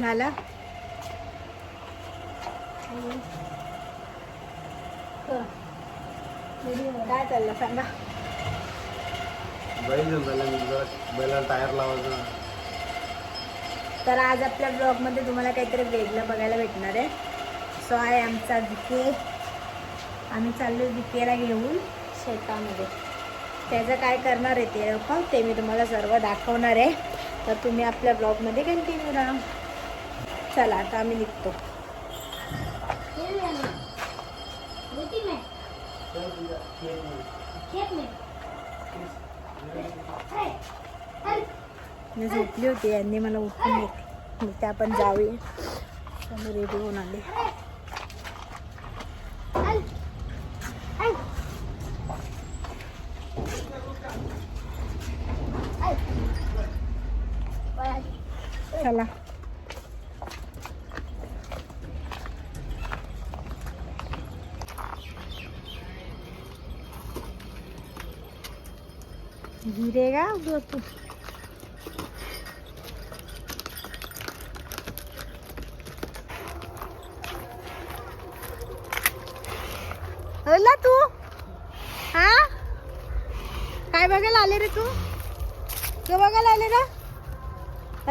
झालं? काय चाललं? सांगा. बैल टायर लावायचं. तर आज आपल्या ब्लॉगमध्ये तुम्हाला काहीतरी वेगळं बघायला भेटणार आहे. सो आहे आमचा विके आम्ही चाललो विकेला घेऊन शेतामध्ये. त्याचं काय करणार आहे ते पण ते मी तुम्हाला सर्व दाखवणार आहे. तर तुम्ही आपल्या ब्लॉगमध्ये कंटिन्यू राहा. चला आता आम्ही निघतो. मी झोपली होती यांनी मला उठून घेतली. मी त्या पण जाऊया. मी रेडी होऊन आले. चला. गिरेगा उधर तू होला तू हा काय बघायला आले रे तू क बघायला आले ना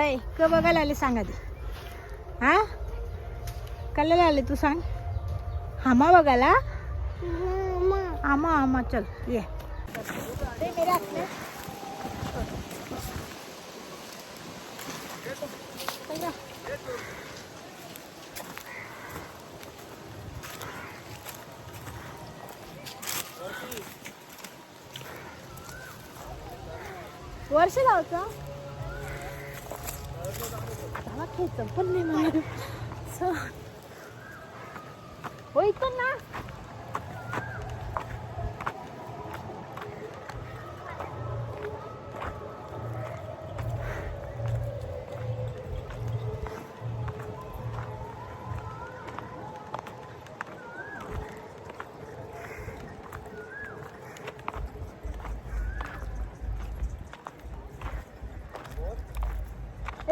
अय क बघायला आले सांगा ते हा कल्याला आले तू सांग हामा बघायला आमा आमा चल ये ते मेरे हाथ में। वर्ष लावचं मला खेच पण नाही मला स- पण ना.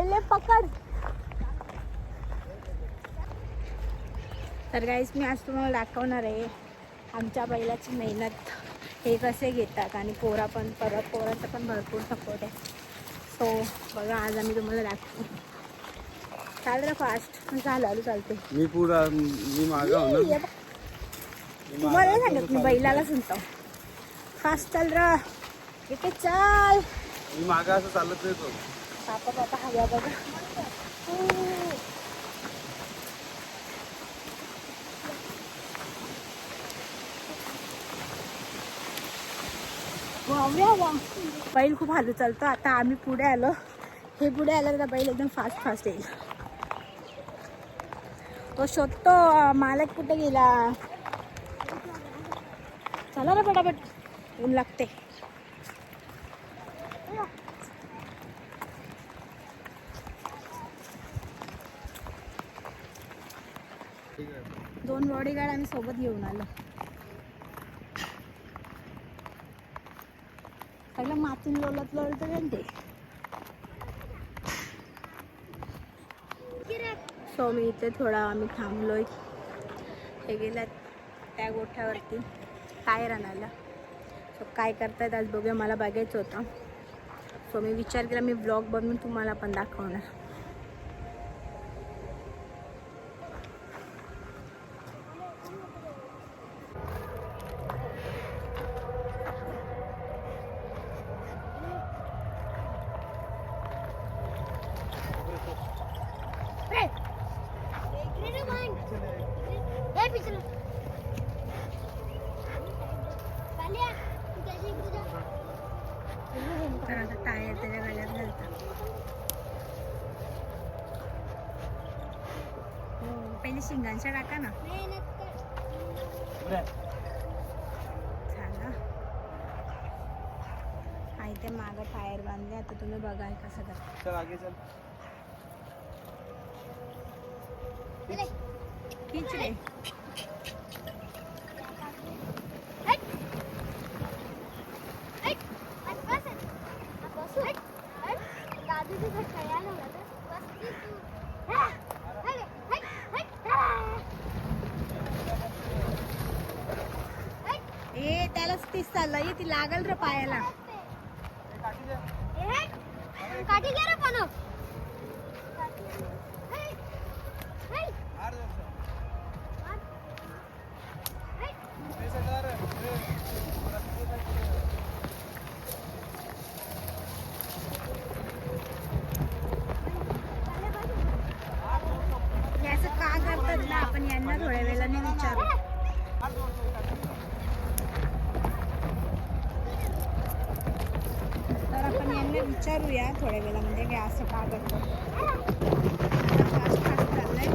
ले पकड. तर गाईस मी आज तुम्हाला दाखवणार आहे आमच्या बैलाची मेहनत. हे कसे घेतात आणि पोरा पण परत पोराचा पण भरपूर सपोर्ट आहे. सो बघा आज आम्ही तुम्हाला दाखवू. चाल रे फास्ट आलो चालते मी पुढं मी मागा तुम्हाला सांगत मी बैलाला सुनतो. फास्ट चाल र. इथे चाल. मी मागा असं चालत येतो पापा पापा हव्या बघा. वा बैल खूप हालू चालतो. आता आम्ही पुढे आलो. हे पुढे आलं तर बैल एकदम फास्ट फास्ट येईल. तो शोधतो मालक कुठे गेला? चला रे पटापट. ऊन लागते. दोन बॉडीगार्ड आम्ही सोबत घेऊन आलो. पहिलं मातीन लोलत लोलत ते. सो मी इथे थोडा आम्ही थांबलोय. हे गेलं त्या गोठ्यावरती. काय राहणार? सो काय करतायत आज बघूया. मला बघायचं होतं. सो मी विचार केला मी ब्लॉग बनवून तुम्हाला पण दाखवणार तर आता टायर त्याच्या गळ्यात घालतात हो पहिले शिंगांच्या टाका ना झालं. हा इथे मागं टायर बांधले आता तुम्ही बघा कसं करता चल आगे चल खिच रे दादू तुझा खेळायला होता पस्तीस चाललं. ये ती लागल रे पायाला. काठी घे रे पण आपण यांना थोड्या वेळाने विचारू. तर आपण यांना विचारूया थोड्या वेळामध्ये काय असं का करतात. फास्ट चाललंय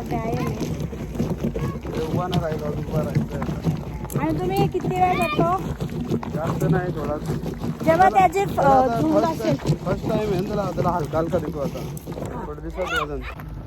आहे आहे उभा नाही राहिला उभा आणि तुम्ही जास्त नाही थोडा. जेव्हा त्याचे अ, धूळ असेल. फर्स्ट टाइम आहे ना त्याला त्याला हलका हलका देतो आता थोडं दिवसात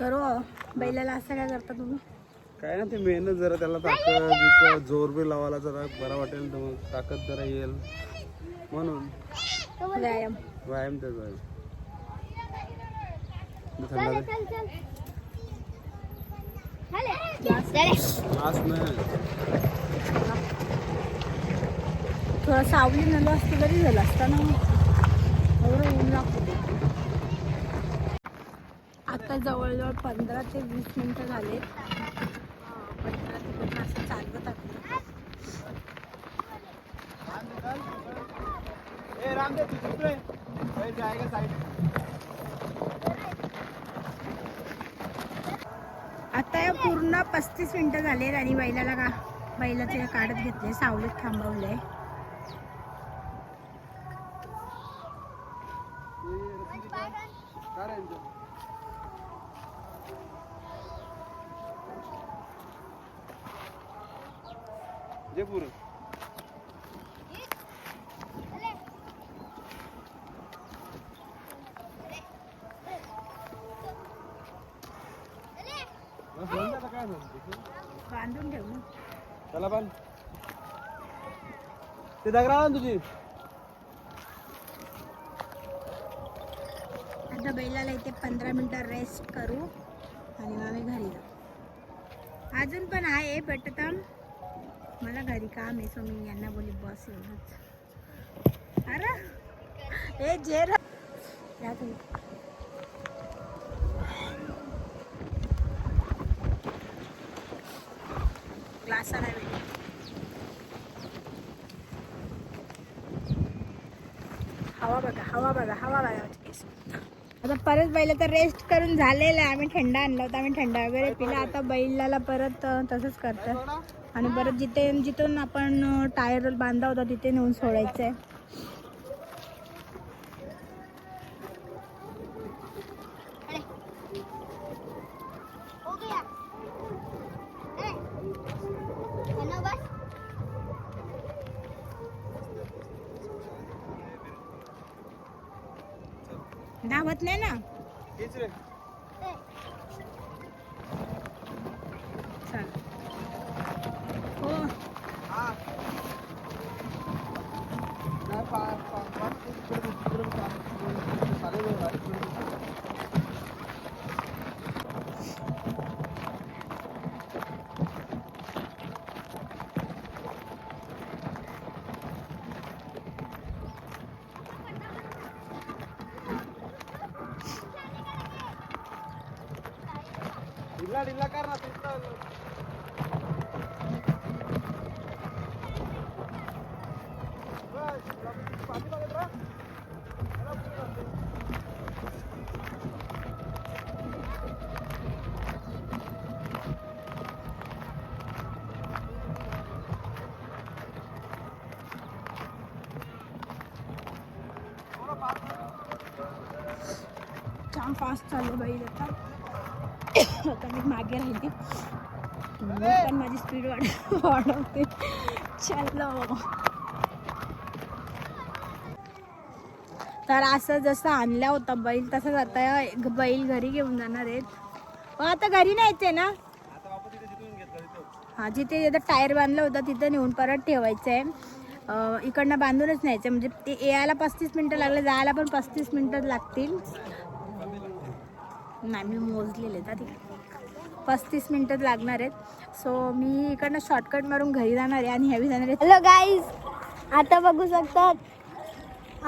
तर बैलाला असं काय करता तुम्ही? काय ना ते मेहनत जरा त्याला ताकद बिकद, जोर बी लावायला जरा बरा वाटेल तर मग ताकद जरा येईल. म्हणून. व्यायाम. व्यायाम त्याचा आहे नाही. थोडं सावली नलं असतं तरी झालं असतं ना एवढं ऊन लागतं. आता जवळजवळ पंधरा ते वीस मिनिटं झाले. पंधरा ते असं चालवत आता या पूर्ण पस्तीस मिनिटं झालेत आणि बैलाला का बैलाचे काढत घेतले सावलीत थांबवले बांधून ठेव ना. चला पण ते दगरा तुझी. आता बैलाला इथे पंधरा मिनिटं रेस्ट करू आणि मग आम्ही घरी जाऊ अजून पण आहे बट आता मला घरी काम आहे सो मी यांना बोली बस एवढंच. अरे ए जे र- या तुम्ही ग्लास हवा बघा हवा बघा हवा बघा. आता परत बैल तर रेस्ट करून झालेलं आहे. आम्ही थंडा आणला होता आम्ही थंडा वगैरे पिला. आता बैलाला परत तसंच करतं आणि परत जिथे जिथून आपण टायर बांधा होता तिथे नेऊन सोडायचं आहे धावत नाही ना छान फास्ट चाललं बाई आता. आता मी मागे राहिली. पण माझी स्पीड वाढ वाढवते. चलो. तर असं जसं आणला होता बैल तसंच आता बैल घरी घेऊन जाणार आहेत. आता घरी न्यायचे ना? हां हा जिथे जिथं टायर बांधलं होतं तिथं नेऊन परत ठेवायचं आहे इकडनं बांधूनच न्यायचं म्हणजे ते यायला पस्तीस मिनटं लागले जायला पण पस्तीस मिनटं लागतील. नाही मी मोजलेले तर पस्तीस मिनटं लागणार आहेत. सो मी इकडनं शॉर्टकट मारून घरी जाणार आहे आणि ह्यावी जाणार आहे. हॅलो गाईज आता बघू शकतात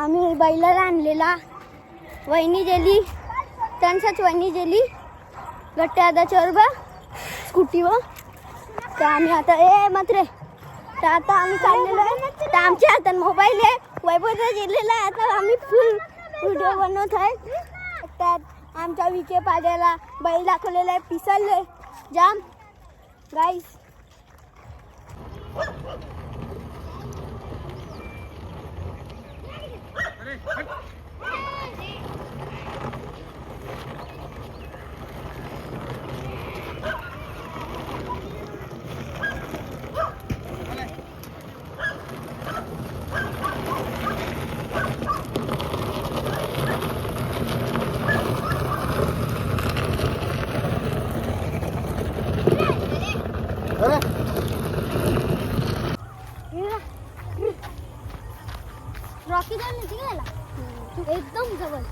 आम्ही बैलाला आणलेला. वहिनी गेली. त्यांच्याच वहिनी गेली. गट्ट्या दादाच्यावर बा स्कूटीवर तर आम्ही आता ए मात्रे तर आता आम्ही चाललेलो आहे. तर आमच्या हातात मोबाईल आहे. वैभवचा गेलेला आहे. आता आम्ही फुल व्हिडिओ बनवत आहे. त्यात आमच्या विके पाड्याला बैल दाखवलेला आहे. पिसलले जाम. गाईस अरे रॉकी जाऊन त्याला एकदम जवळ.